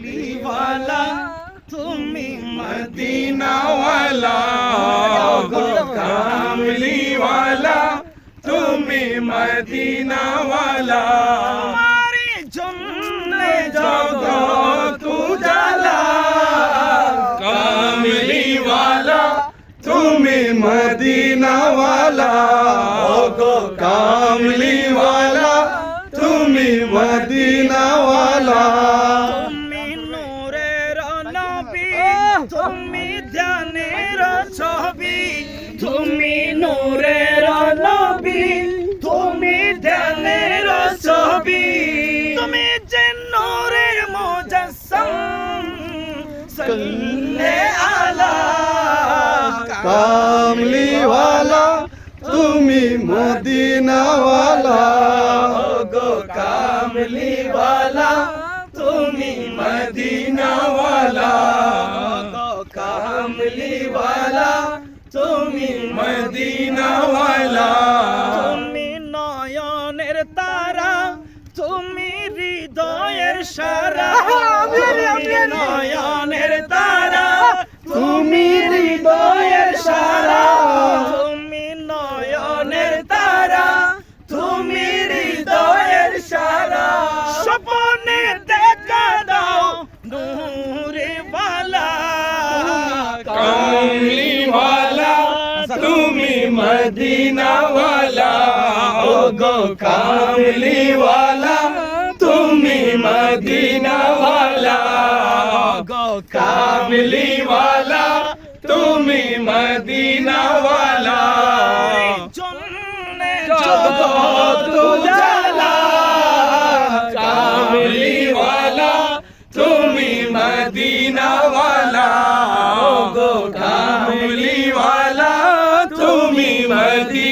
কামলিওয়ালা তুমি মদিনাওয়ালা গো কামলিওয়ালা তুমি মদিনাওয়ালা তোমারি জন্য জগৎ উজালা কামলিওয়ালা তুমি মদিনাওয়ালা গো কামলিওয়ালা তুমি মদিনাওয়ালা তুমি তুমি ধ্যানের ছবি তুমি নূরের নবী তুমি ধ্যানের ছবি। তুমি যে নূরে মুজাসসাম সাল্লে আলা কামলিওয়ালা তুমি মদিনাওয়ালা। গো কামলিওয়ালা তুমি মদিনাওয়ালা। তুমি মদিনাওয়ালা। তুমি নয়নের তারা তুমি হৃদয়ের সারা। নয়নের তারা তুমি মদিনাওয়ালা ও গো কামলিওয়ালা, তুমি মদিনাওয়ালা গো কামলিওয়ালা, তুমি মদিনাওয়ালা। জন্মে জগৎ উজালা তুমি মদিনাওয়ালা। গো কামলিওয়ালা তুমি মদিনা